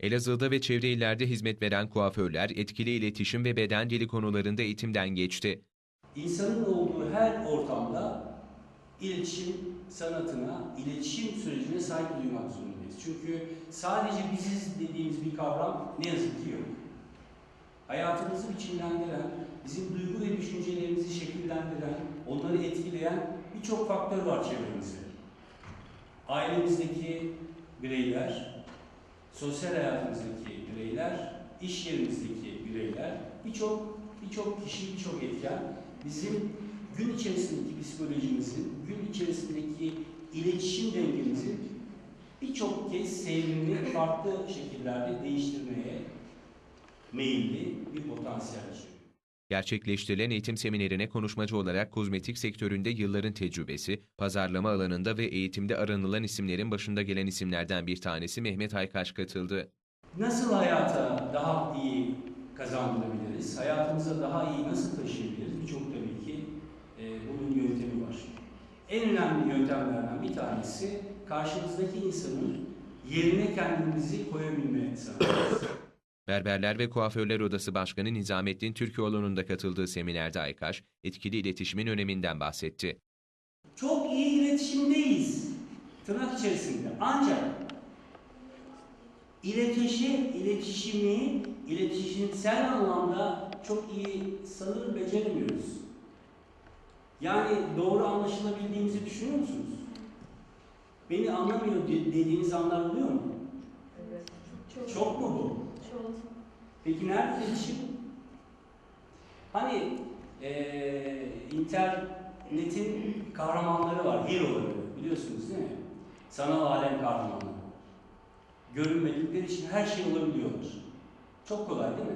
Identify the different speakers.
Speaker 1: Elazığ'da ve çevre illerde hizmet veren kuaförler etkili iletişim ve beden dili konularında eğitimden geçti.
Speaker 2: İnsanın olduğu her ortamda iletişim sanatına, iletişim sürecine saygı duymak zorundayız. Çünkü sadece biziz dediğimiz bir kavram ne yazık ki yok. Hayatımızı biçimlendiren, bizim duygu ve düşüncelerimizi şekillendiren, onları etkileyen birçok faktör var çevremizde. Ailemizdeki bireyler, sosyal hayatımızdaki bireyler, iş yerimizdeki bireyler, birçok birçok kişi, birçok etken bizim gün içerisindeki psikolojimizin, gün içerisindeki iletişim dengemizin birçok kez seyrini farklı şekillerde değiştirmeye meyilli bir potansiyel içeriyor.
Speaker 1: Gerçekleştirilen eğitim seminerine konuşmacı olarak kozmetik sektöründe yılların tecrübesi, pazarlama alanında ve eğitimde aranılan isimlerin başında gelen isimlerden bir tanesi Mehmet Aykaç katıldı.
Speaker 2: Nasıl hayata daha iyi kazandırabiliriz? Hayatımıza daha iyi nasıl taşıyabiliriz? Birçok tabii ki e, bunun yöntemi var. En önemli yöntemlerden bir tanesi karşımızdaki insanın yerine kendimizi koyabilme sanatı.
Speaker 1: Berberler ve Kuaförler Odası Başkanı Nizamettin Türkoğlu'nun da katıldığı seminerde Aykaç, etkili iletişimin öneminden bahsetti.
Speaker 2: Çok iyi iletişimdeyiz. Tırnak içerisinde. Ancak iletişim, iletişimi, iletişimsel anlamda çok iyi sanırım beceremiyoruz. Yani doğru anlaşılabildiğimizi düşünüyor musunuz? Beni anlamıyor de- dediğiniz anlar oluyor mu?
Speaker 3: Evet. Çok.
Speaker 2: Çok. Peki nerede iletişim? Hani eee internetin kahramanları var, hero'ları biliyorsunuz değil mi? Sanal alem kahramanları. Görünmedikleri için her şey olabiliyorlar. Çok kolay değil mi?